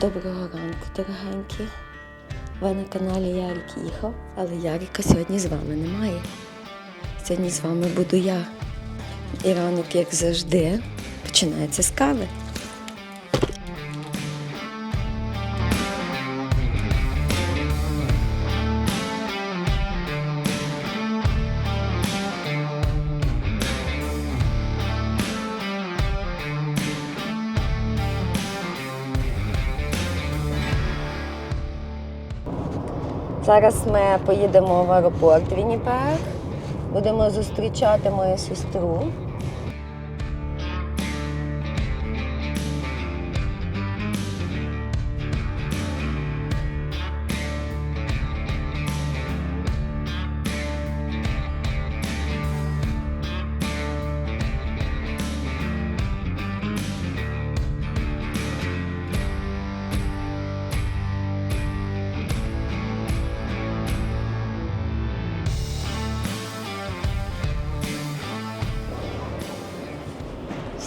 Доброго ранку, дорогенькі. Ви на каналі Ярик їхав, але Ярика сьогодні з вами немає. Сьогодні з вами буду я. І ранок, як завжди, починається з кави. Зараз ми поїдемо в аеропорт Вінніпег. Будемо зустрічати мою сестру.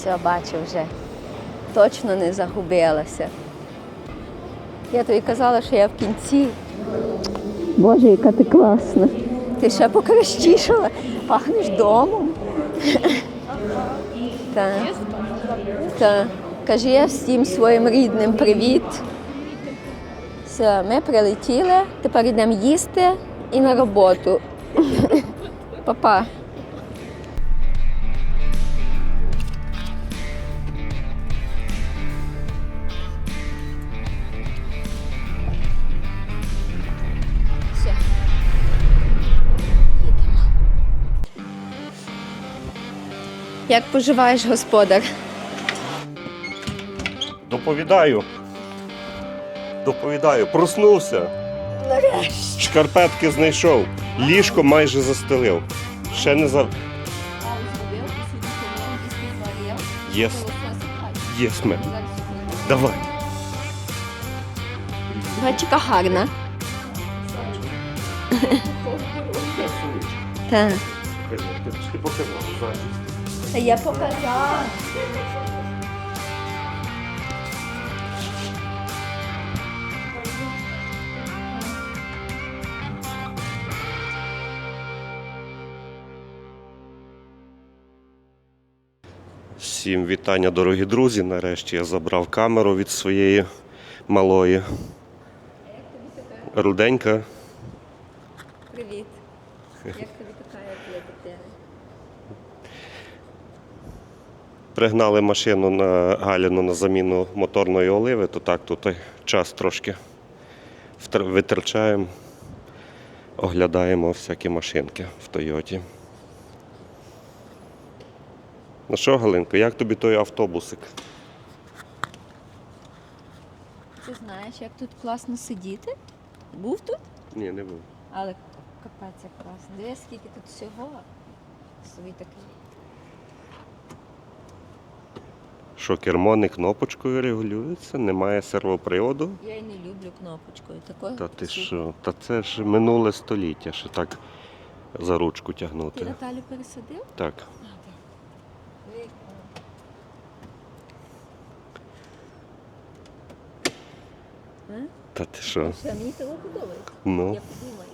Все, бачу вже. Точно не загубилася. Я тобі казала, що я в кінці. Боже, яка ти класна. Ти ще покращішала. Пахнеш домом. Так. Так. Кажи всім своїм рідним привіт. Все, ми прилетіли, тепер йдемо їсти і на роботу. Па-па. Як поживаєш, господар? Доповідаю. Доповідаю. Проснувся. Шкарпетки знайшов. Ліжко майже застелив. Ще не за. Єс. Єс, мем. Давай. Бачика гарна. Так. Ти показав. Та я показала. Всім вітання, дорогі друзі. Нарешті я забрав камеру від своєї малої. Руденька. Привіт. Як тобі така, як є дитина? Пригнали машину на Галіну на заміну моторної оливи, то так тут час трошки витрачаємо, оглядаємо всякі машинки в Тойоті. Ну що, Галинко, як тобі той автобусик? Ти знаєш, як тут класно сидіти? Був тут? Ні, не був. Але капець як класно. Дивись, скільки тут всього. Собі такий. Що кермо не кнопочкою регулюється, немає сервоприводу. Я й не люблю кнопочкою. Такою. Та ти що? Та це ж минуле століття, що так за ручку тягнути. Ти. Наталю пересадив? Так. Вік. Та ти що? Що, мені того подобається. Ну. Я подумаю.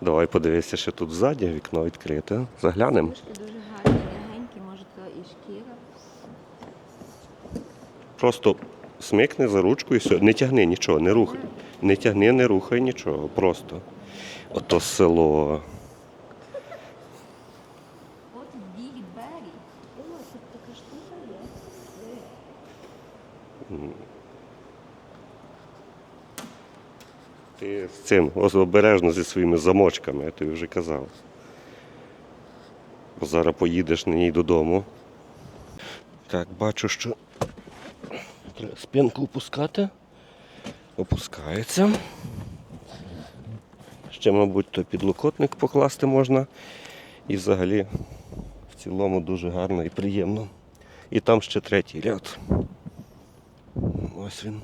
Давай подивися, що тут ззаді, вікно відкрите. Заглянемо. Трошки дуже гарні, легенькі, може то і шкіра. Просто смикни за ручку і все. Не тягни нічого, не рухай. Не тягни, не рухай нічого. Просто. Ото село. От Біг тут така штука є. Ти з цим обережно зі своїми замочками, я тобі вже казав. Зараз поїдеш на ній додому. Так, бачу, що спинку опускати. Опускається. Ще, мабуть, то підлокотник покласти можна. І взагалі в цілому дуже гарно і приємно. І там ще третій ряд. Ось він.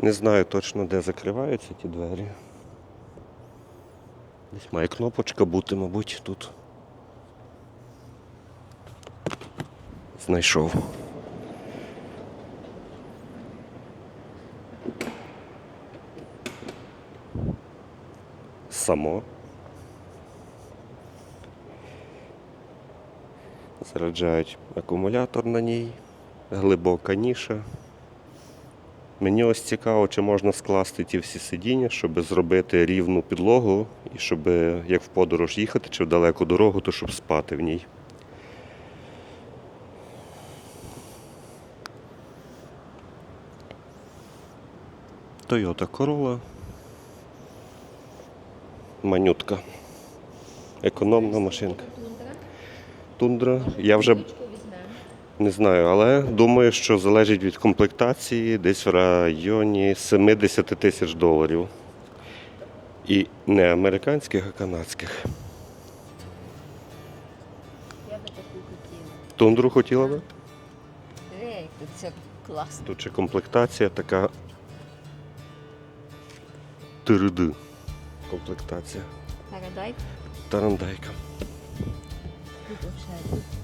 Не знаю точно, де закриваються ті двері. Десь має кнопочка бути, мабуть, тут. Знайшов. Само. Заряджають акумулятор на ній, глибока ніша. Мені ось цікаво, чи можна скласти ті всі сидіння, щоб зробити рівну підлогу, і щоб як в подорож їхати чи в далеку дорогу, то щоб спати в ній. Toyota Corolla. Манютка. Економна машинка. Тундра. Я вже не знаю, але думаю, що залежить від комплектації десь в районі 70 тисяч доларів. І не американських, а канадських. Я би таку хотіла. Тундру хотіла би? Ей, тут це класно. Тут чи комплектація така. Тириди. Комплектація. Передай. Тарандайка.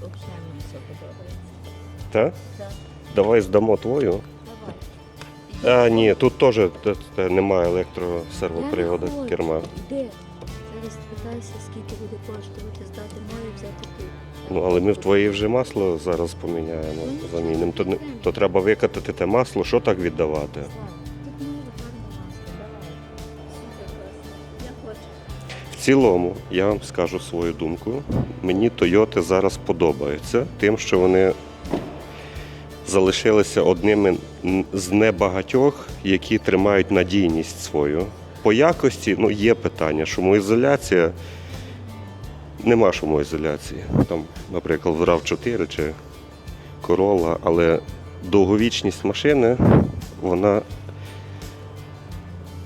Тут взагалі, мені все подобається. Так? Так. Давай здамо твою. Давай. А, ні, тут теж те- те, немає електросервоприводу Я не хочу. керма. Де? Зараз спитайся, скільки буде коштувати здати мою і взяти тут. Ну, але ми в твоїй вже масло зараз поміняємо, Ну, замінимо. То, не- то треба викатати те масло, що так віддавати? Слава, цілому, я вам скажу свою думку. Мені Тойоти зараз подобаються тим, що вони залишилися одними з небагатьох, які тримають надійність свою. По якості ну, є питання, шумоізоляція. Нема шумоізоляції. Там, наприклад, в RAV4 чи Corolla, але довговічність машини, вона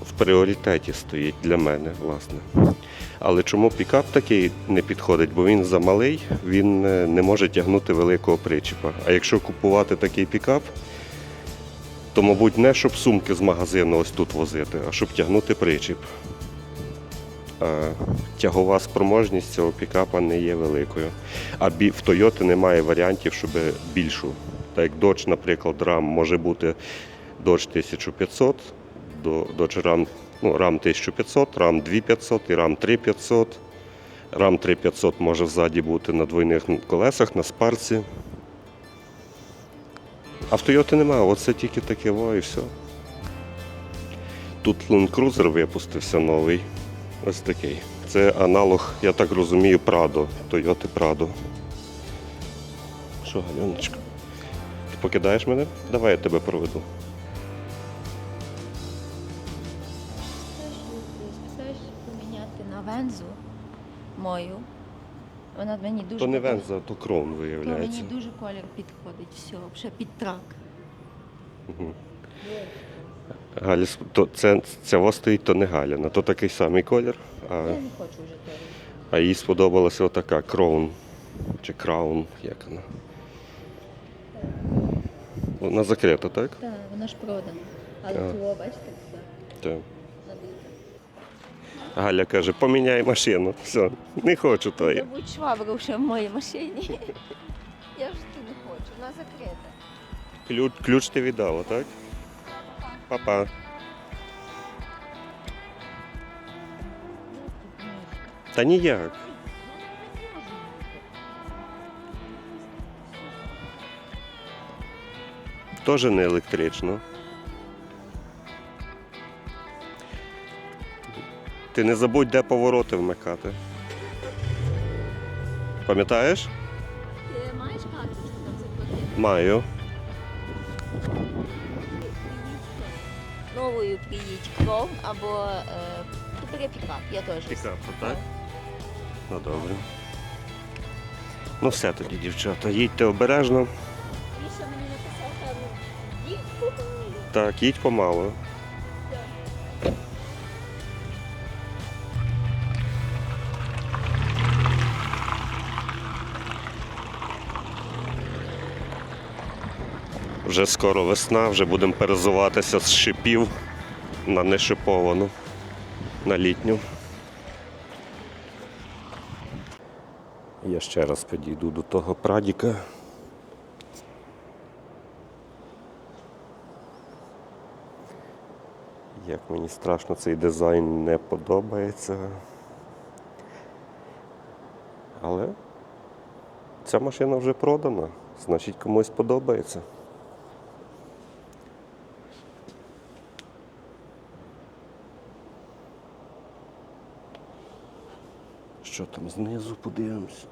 в пріоритеті стоїть для мене, власне. Але чому пікап такий не підходить? Бо він замалий, він е, не може тягнути великого причіпа. А якщо купувати такий пікап, то, мабуть, не щоб сумки з магазину ось тут возити, а щоб тягнути причіп. Тягова спроможність цього пікапа не є великою. А в Toyota немає варіантів, щоб більшу. Так як Dodge, наприклад, RAM може бути Dodge 1500, до Dodge Ram, ну, Ram 1500, Ram 2500 і Ram 3500. Ram 3500 може ззаді бути на двойних колесах, на спарці. А в Toyota немає, оце тільки таке во і все. Тут Land Cruiser випустився новий. Ось такий. Це аналог, я так розумію, Prado. Toyota Prado. Що, Альоночка? Ти покидаєш мене? Давай я тебе проведу. Мою. Вона мені дуже То не подобається. венза, то крон То виявляється. мені дуже колір підходить, все, вже під трак. Галя, с- то це, це ось стоїть, то не Галяна, то такий самий колір, а, Я не хочу вже того. а їй сподобалася отака кроун чи краун, як вона. Вона закрита, так? Так, вона ж продана. Але Так. того, бачите, все Так. Галя каже, поміняй машину. Все, не хочу тої. Забудь швабру ще в моїй машині. Я вже тут не хочу, вона закрита. Ключ, ключ ти віддала, так? Па-па. Та ніяк. Теж не електрично. Ти не забудь, де повороти вмикати. Пам'ятаєш? Ти маєш карточку там заплатити? Маю. Новою приїдь або е, ти бери пікап, я теж. Пікап, так? Ну добре. Ну все тоді, дівчата. Їдьте обережно. Міша мені написав там дітку. Так, їдь помалу. Вже скоро весна, вже будемо перезуватися з шипів. на нешиповану, на літню. Я ще раз підійду до того прадіка. Як мені страшно цей дизайн не подобається. Але ця машина вже продана, значить комусь подобається. Що там знизу подивимось?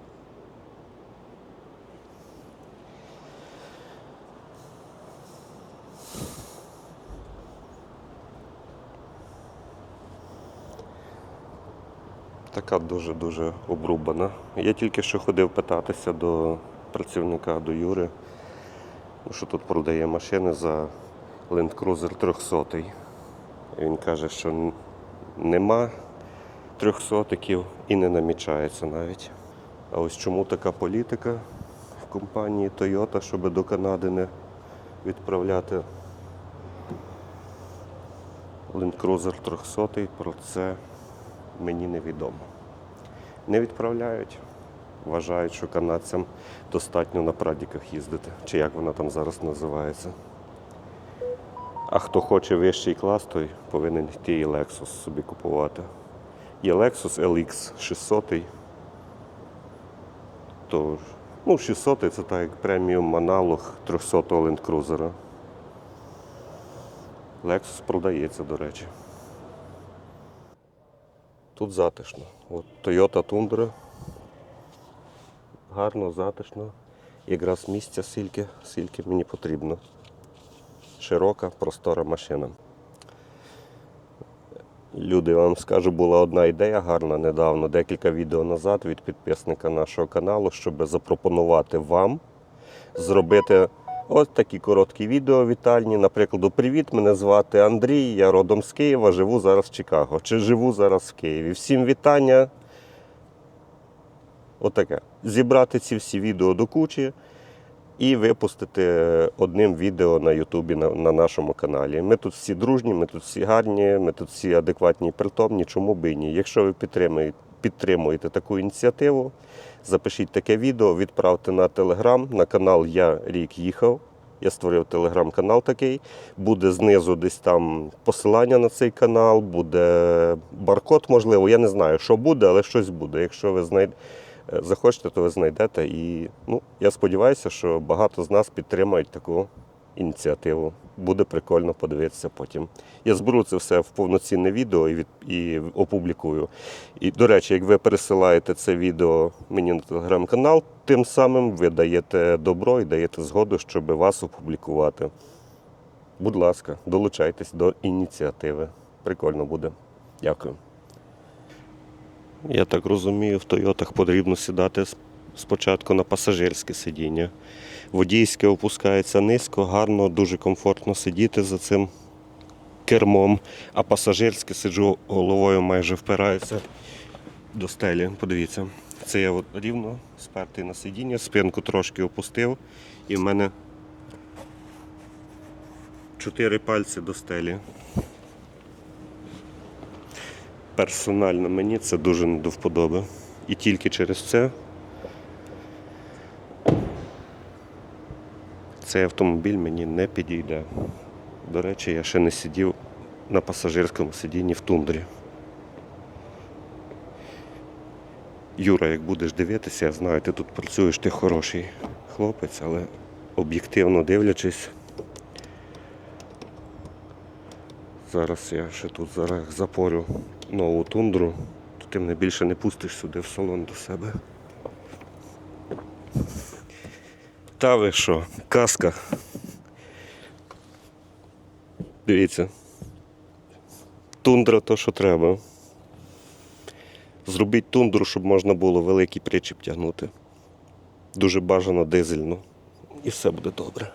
Така дуже-дуже обрубана. Я тільки що ходив питатися до працівника до Юри, що тут продає машини за Land Cruiser 300. І Він каже, що нема трьохсотиків і не намічається навіть. А ось чому така політика в компанії Toyota, щоб до Канади не відправляти Land Cruiser 300, про це мені невідомо. Не відправляють. Вважають, що канадцям достатньо на прадіках їздити, чи як вона там зараз називається. А хто хоче вищий клас, той повинен йти і Lexus собі купувати. Є Lexus LX 600. То, ну, 600 це так як преміум аналог 300 Land Cruiser. Lexus продається, до речі. Тут затишно. От Toyota Tundra. Гарно, затишно. Якраз місця скільки, скільки мені потрібно. Широка, простора машина. Люди, я вам скажу, була одна ідея гарна недавно, декілька відео назад від підписника нашого каналу, щоб запропонувати вам зробити ось такі короткі відео вітальні. Наприклад, привіт, мене звати Андрій, я родом з Києва, живу зараз в Чикаго. Чи живу зараз в Києві. Всім вітання. Отаке. Зібрати ці всі відео до кучі і випустити одним відео на Ютубі на, на нашому каналі. Ми тут всі дружні, ми тут всі гарні, ми тут всі адекватні і притомні, чому би і ні. Якщо ви підтримуєте, підтримуєте таку ініціативу, запишіть таке відео, відправте на телеграм, на канал Я рік їхав. Я створив телеграм-канал такий. Буде знизу десь там посилання на цей канал, буде баркод, можливо. Я не знаю, що буде, але щось буде. Якщо ви знайдете. Захочете, то ви знайдете. І ну, я сподіваюся, що багато з нас підтримають таку ініціативу. Буде прикольно подивитися потім. Я зберу це все в повноцінне відео і, від, і опублікую. І, до речі, як ви пересилаєте це відео мені на телеграм-канал, тим самим ви даєте добро і даєте згоду, щоб вас опублікувати. Будь ласка, долучайтесь до ініціативи. Прикольно буде. Дякую. Я так розумію, в Тойотах потрібно сідати спочатку на пасажирське сидіння. Водійське опускається низько, гарно, дуже комфортно сидіти за цим кермом, а пасажирське сиджу головою майже впираюся до стелі. Подивіться, це я от рівно спертий на сидіння, спинку трошки опустив, і в мене чотири пальці до стелі. Персонально мені це дуже не до вподоби. І тільки через це цей автомобіль мені не підійде. До речі, я ще не сидів на пасажирському сидінні в тундрі. Юра, як будеш дивитися, я знаю, ти тут працюєш, ти хороший хлопець, але об'єктивно дивлячись, Зараз я ще тут зараз запорю нову тундру, то ти мене більше не пустиш сюди в салон до себе. Та ви що, каска. Дивіться. Тундра то, що треба. Зробіть тундру, щоб можна було великий причіп тягнути. Дуже бажано дизельну. І все буде добре.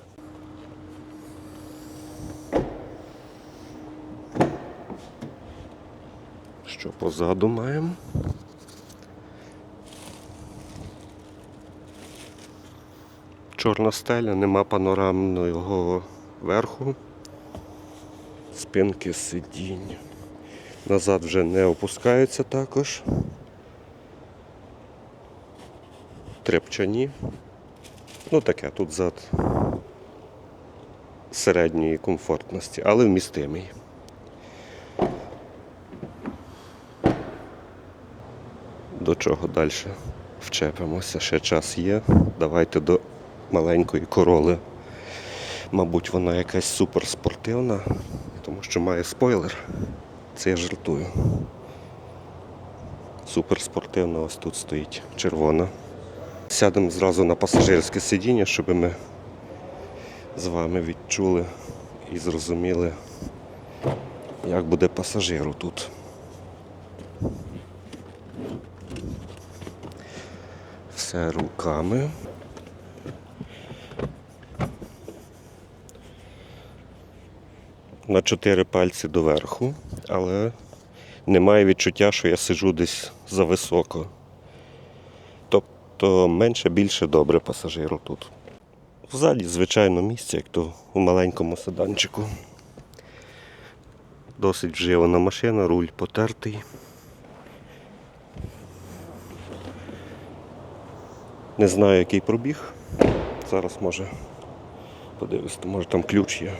Що позаду маємо? Чорна стеля, нема панорамного верху. Спинки сидінь. Назад вже не опускаються також. Трепчані. Ну таке, тут зад середньої комфортності, але вмістимий. До чого далі вчепимося? Ще час є. Давайте до маленької короли. Мабуть, вона якась суперспортивна, тому що має спойлер. Це я жартую. Суперспортивна ось тут стоїть червона. Сядемо зразу на пасажирське сидіння, щоб ми з вами відчули і зрозуміли, як буде пасажиру тут. Все руками. На чотири пальці доверху, але немає відчуття, що я сиджу десь зависоко. Тобто менше більше добре пасажиру тут. Взагалі, звичайно, місце, як то у маленькому седанчику. Досить вживана машина, руль потертий. Не знаю, який пробіг. Зараз може подивлюсь, може там ключ є.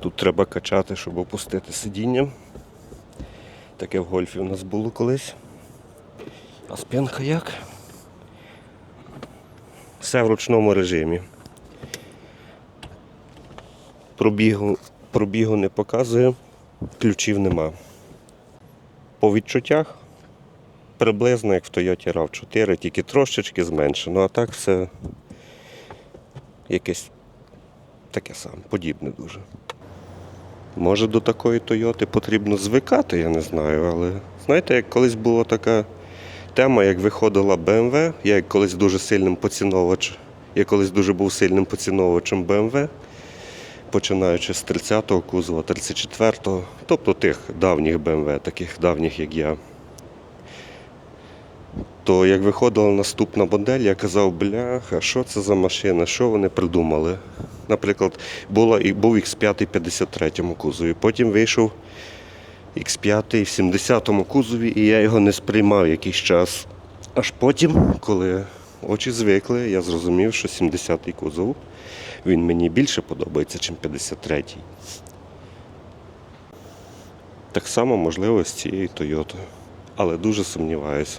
Тут треба качати, щоб опустити сидіння. Таке в гольфі у нас було колись. А спинка як? Все в ручному режимі. Пробігу, пробігу не показує, ключів нема. По відчуттях приблизно як в Toyota RAV4, тільки трошечки зменшено, а так все якесь таке саме, подібне дуже. Може до такої Тойоти потрібно звикати, я не знаю, але знаєте, як колись була така тема, як виходила BMW, я як колись дуже сильним поціновувач, я колись дуже був сильним поціновувачем BMW, починаючи з 30-го кузова, 34-го, тобто тих давніх BMW, таких давніх, як я. То як виходила наступна модель, я казав, бляха, що це за машина, що вони придумали. Наприклад, була, був X5 в 53-му кузові, потім вийшов X5 в 70-му кузові, і я його не сприймав якийсь час. Аж потім, коли очі звикли, я зрозумів, що 70-й кузов він мені більше подобається, ніж 53-й. Так само можливо з цією Тойотою. Але дуже сумніваюся.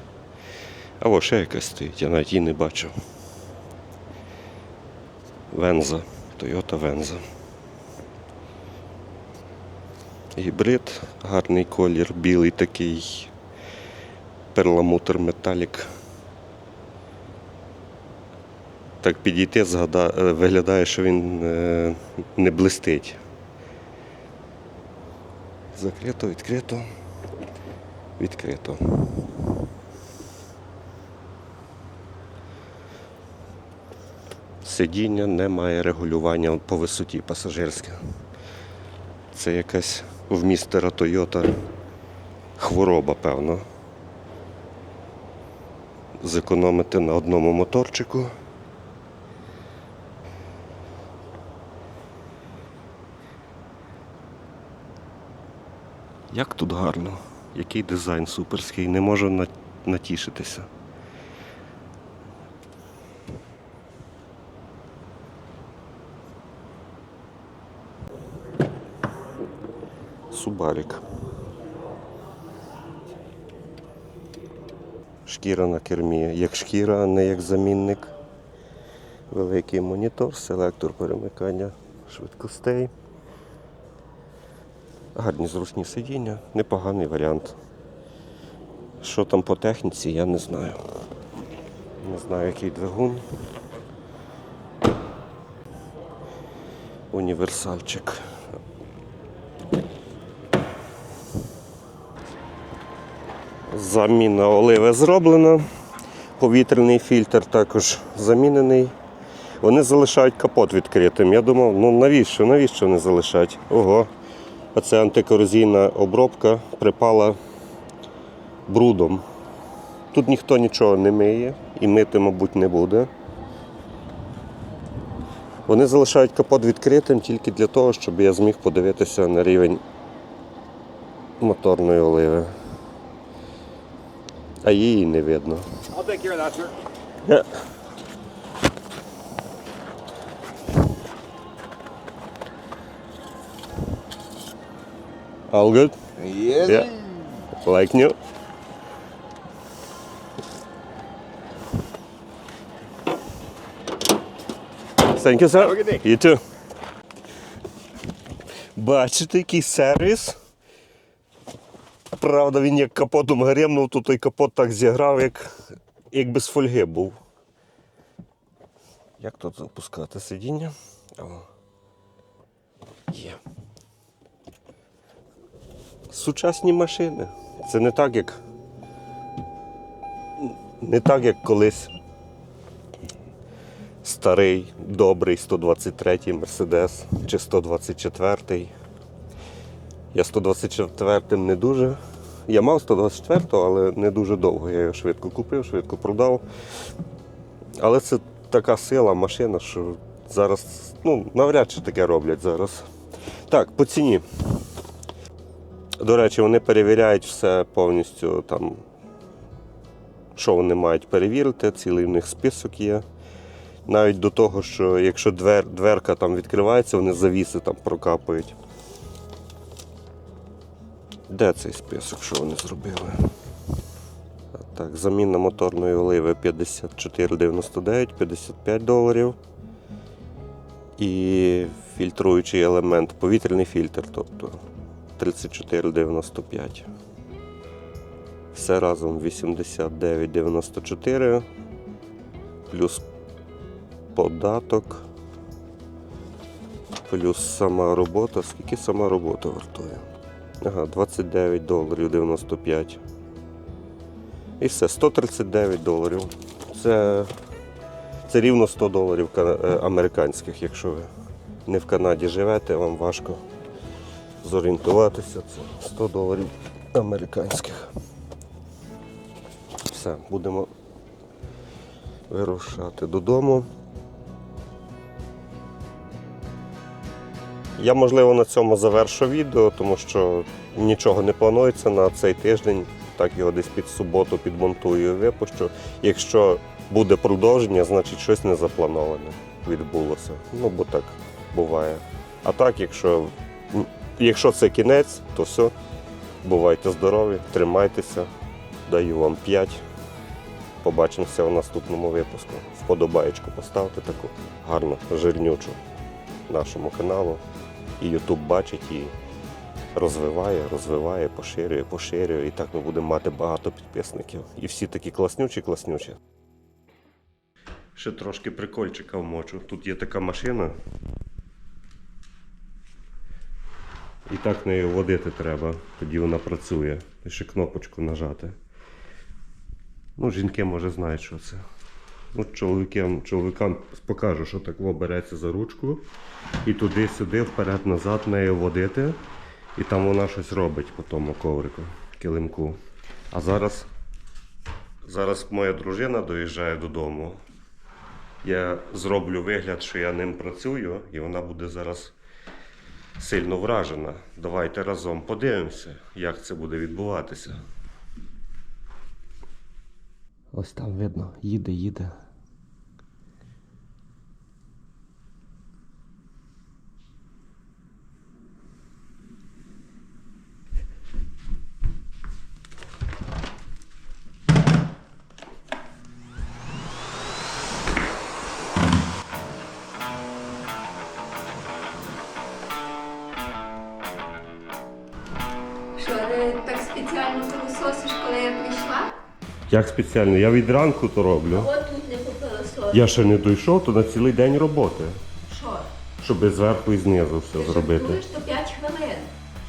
А о, ще якась стоїть, я навіть її не бачив. Венза, Toyota Венза. Гібрид, гарний колір, білий такий, перламутр металік. Так підійти, згада... е, виглядає, що він е, не блистить. Закрито, відкрито, відкрито. Сидіння немає регулювання по висоті пасажирське. Це якась в містера Тойота хвороба, певно. Зекономити на одному моторчику. Як тут гарно, який дизайн суперський, не можу натішитися. Субарік. Шкіра на кермі, як шкіра, а не як замінник. Великий монітор, селектор перемикання швидкостей. Гарні зручні сидіння, непоганий варіант. Що там по техніці, я не знаю. Не знаю, який двигун. Універсальчик. Заміна оливи зроблена. Повітряний фільтр також замінений. Вони залишають капот відкритим. Я думав, ну навіщо? Навіщо вони залишають? Ого. А це антикорозійна обробка припала брудом. Тут ніхто нічого не миє і мити, мабуть, не буде. Вони залишають капот відкритим тільки для того, щоб я зміг подивитися на рівень моторної оливи. А її не видно. I'll take care of that, sir. Yeah. All good? Yes. Yeah. Like new? Thank you, sir. Have a good day. You too. Бачите, який сервіс. Правда, він як капотом гремнув, то той капот так зіграв, як, як без фольги був. Як тут запускати сидіння? О. Є. Сучасні машини. Це не так, як. Не так, як колись старий, добрий 123-й Мерседес чи 124-й. Я 124-м не дуже. Я мав 124-го, але не дуже довго. Я його швидко купив, швидко продав. Але це така сила машина, що зараз ну, навряд чи таке роблять зараз. Так, по ціні. До речі, вони перевіряють все повністю там, що вони мають перевірити, цілий в них список є. Навіть до того, що якщо двер, дверка там відкривається, вони завіси там прокапують. Де цей список, що вони зробили? Так, заміна моторної оливи 54,99, 55 доларів. І фільтруючий елемент, повітряний фільтр, тобто 34,95. Все разом 89,94. Плюс податок. Плюс сама робота. Скільки сама робота вартує? Ага, 29 доларів 95. І все, 139 доларів. Це, це рівно 100 доларів е, американських, якщо ви не в Канаді живете, вам важко зорієнтуватися. Це 100 доларів американських. Все, будемо вирушати додому. Я, можливо, на цьому завершу відео, тому що нічого не планується на цей тиждень. Так його десь під суботу підмонтую і випущу. Якщо буде продовження, значить щось не заплановане відбулося. Ну, бо так буває. А так, якщо, якщо це кінець, то все. Бувайте здорові, тримайтеся. Даю вам 5. Побачимося у наступному випуску. Вподобаєчку поставте таку гарну, жирнючу нашому каналу. І YouTube бачить і розвиває, розвиває, поширює, поширює. І так ми будемо мати багато підписників. І всі такі класнючі, класнючі. Ще трошки прикольчика вмочу. Тут є така машина. І так нею водити треба, тоді вона працює. Ще кнопочку нажати. Ну, жінки, може, знають, що це. Ну, чоловікам, чоловікам покажу, що так береться за ручку. І туди-сюди, вперед-назад нею водити. І там вона щось робить по тому коврику, килимку. А зараз, зараз моя дружина доїжджає додому. Я зроблю вигляд, що я ним працюю, і вона буде зараз сильно вражена. Давайте разом подивимося, як це буде відбуватися. Ось там видно, їде, їде. Як спеціально? Я від ранку то роблю. От тут не попилососиш. Я ще не дійшов, то на цілий день роботи. Що? Щоб зверху і знизу все зробити. Жартуєш, то 5 хвилин.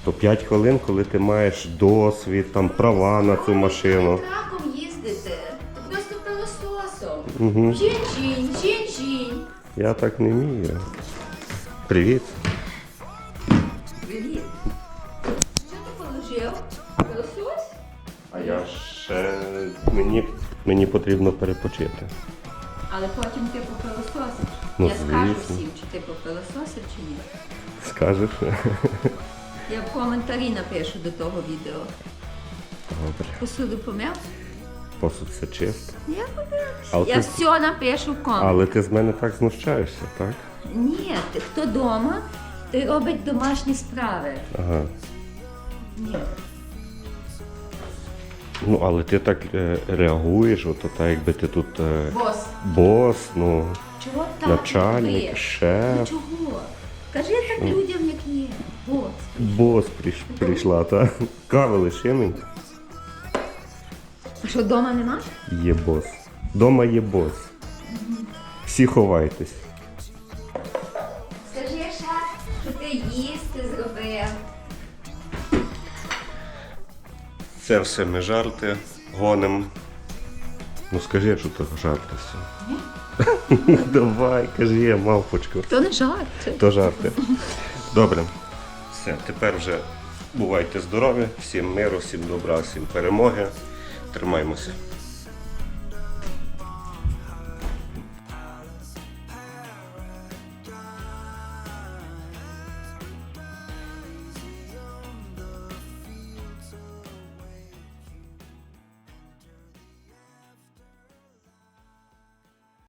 То 5 хвилин, коли ти маєш досвід, там права на цю машину. Траком їздити. Ти просто пилососом. Угу. Жінь-жінь, жінь-жінь. Я так не вмію. Привіт. Привіт. Що ти положив? Пилосос? А я ще мені, мені потрібно перепочити. Але потім ти попилососиш. Ну, Я скажу звісно. всім, чи ти попилососив, чи ні. Скажеш? Я в коментарі напишу до того відео. Добре. Посуду помив? Посуд все чисто. Я помив. Але Я ти- все напишу в комент. Але ти з мене так знущаєшся, так? Ні, ти хто вдома, той робить домашні справи. Ага. Ні. Ну, але ти так е, реагуєш, ото так, якби ти тут е, Бос, бос, ну, чого так? начальник, робиш? шеф. Ну чого? Кажи так людям, як є. Бос. Бос прийш, прийшла, так? Кави лише мені. А що вдома нема? Є бос. Дома є бос. Всі ховайтесь. Це все ми жарти гоним. Ну скажи, що то жарти все. Давай, кажи, мавпочку. То не жарти. То жарти. Добре. Все, тепер вже бувайте здорові, всім миру, всім добра, всім перемоги. Тримаймося.